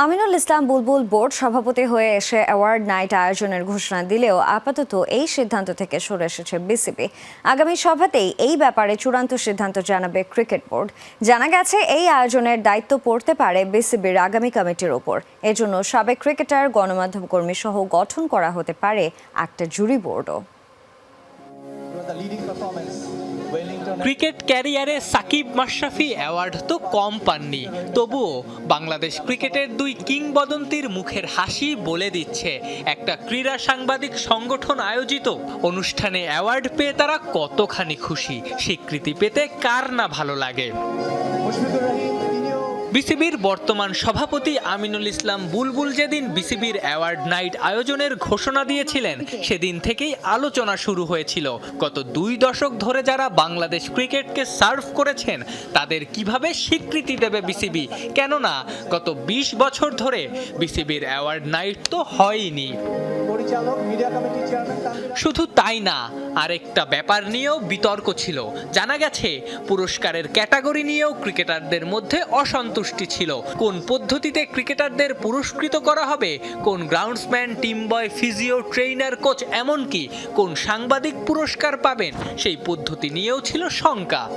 আমিনুল ইসলাম বুলবুল board সভাপতি হয়ে এসে অ্যাওয়ার্ড নাইট আয়োজনের ঘোষণা দিলেও আপাতত এই সিদ্ধান্ত থেকে সরে এসেছে বিসিবি। আগামী সভাতেই এই ব্যাপারে চূড়ান্ত সিদ্ধান্ত জানাবে ক্রিকেট বোর্ড। জানা গেছে, এই আয়োজনের দায়িত্ব পড়তে পারে বিসিবির আগামী কমিটির ওপর। এজন্য সাবেক ক্রিকেটার, গণমাধ্যম কর্মী সহ গঠন করা হতে পারে একটা জুরি বোর্ডও। ক্রিকেট ক্যারিয়ারে সাকিব মাশরাফি অ্যাওয়ার্ড তো কম পাননি। তবুও বাংলাদেশ ক্রিকেটের দুই কিংবদন্তির মুখের হাসি বলে দিচ্ছে। একটা ক্রীড়া সাংবাদিক সংগঠন আয়োজিত অনুষ্ঠানে অ্যাওয়ার্ড পেয়ে তারা কতখানি খুশি স্বীকৃতি পেতে কার না ভালো লাগে? বিসিবির বর্তমান সভাপতি আমিনুল ইসলাম বুলবুল যেদিন বিসিবির অ্যাওয়ার্ড নাইট আয়োজনের ঘোষণা দিয়েছিলেন সেদিন থেকেই আলোচনা শুরু হয়েছিল। গত দুই দশক ধরে যারা বাংলাদেশ ক্রিকেটকে সার্ভ করেছেন তাদের কীভাবে স্বীকৃতি দেবে বিসিবি? কেননা গত ২০ বছর ধরে বিসিবির অ্যাওয়ার্ড নাইট তো হয়নি শুধু তাই না আরেকটা ব্যাপার নিয়েও বিতর্ক ছিল। জানা গেছে, পুরস্কারের ক্যাটাগরি নিয়েও ক্রিকেটারদের মধ্যে অসন্তুষ্টি ছিল। কোন পদ্ধতিতে ক্রিকেটারদের পুরস্কৃত করা হবে, কোন groundsman team boy physio, trainer, coach, এমনকি কোন সাংবাদিক পুরস্কার পাবেন, সেই পদ্ধতি নিয়েও ছিল শঙ্কা।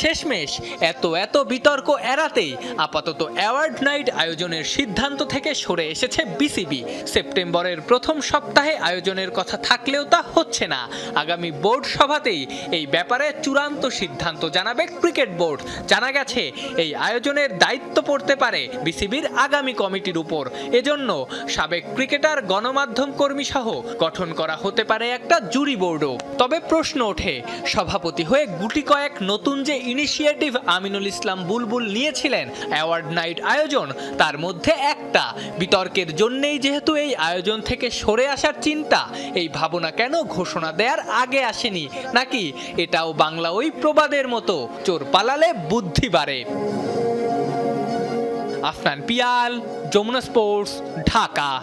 শেষমেশ, এত এত বিতর্ক এড়াতেই আপাতত অ্যাওয়ার্ড নাইট আয়োজনের সিদ্ধান্ত থেকে সরে এসেছে বিসিবি। সেপ্টেম্বরের প্রথম সপ্তাহে আয়োজনের কথা থাকলেও তা হচ্ছে না। আগামী বোর্ড সভাতেই এই ব্যাপারে চূড়ান্ত সিদ্ধান্ত জানাবে ক্রিকেট বোর্ড। জানা গেছে, এই আয়োজনের দায়িত্ব পড়তে পারে বিসিবির আগামী কমিটির উপর। এজন্য সাবেক ক্রিকেটার, গণমাধ্যম কর্মী সহ গঠন করা হতে পারে একটা জুরি বোর্ডও। তবে প্রশ্ন ওঠে, সভাপতি হয়ে গুটি কয়েক নতুন যে ইনিশিয়েটিভ আমিনুল ইসলাম বুলবুল নিয়েছিলেন অ্যাওয়ার্ড নাইট আয়োজন। তার মধ্যে একটা। বিতর্কের জন্যেই যেহেতু এই আয়োজন থেকে সরে আসার চিন্তা, এই ভাবনা কেন ঘোষণা দেওয়ার আগে আসেনি? নাকি এটাও বাংলা ওই প্রবাদের মতো, চোর পালালে বুদ্ধি বাড়ে? আফনান পিয়াল, যমুনা স্পোর্টস, ঢাকা।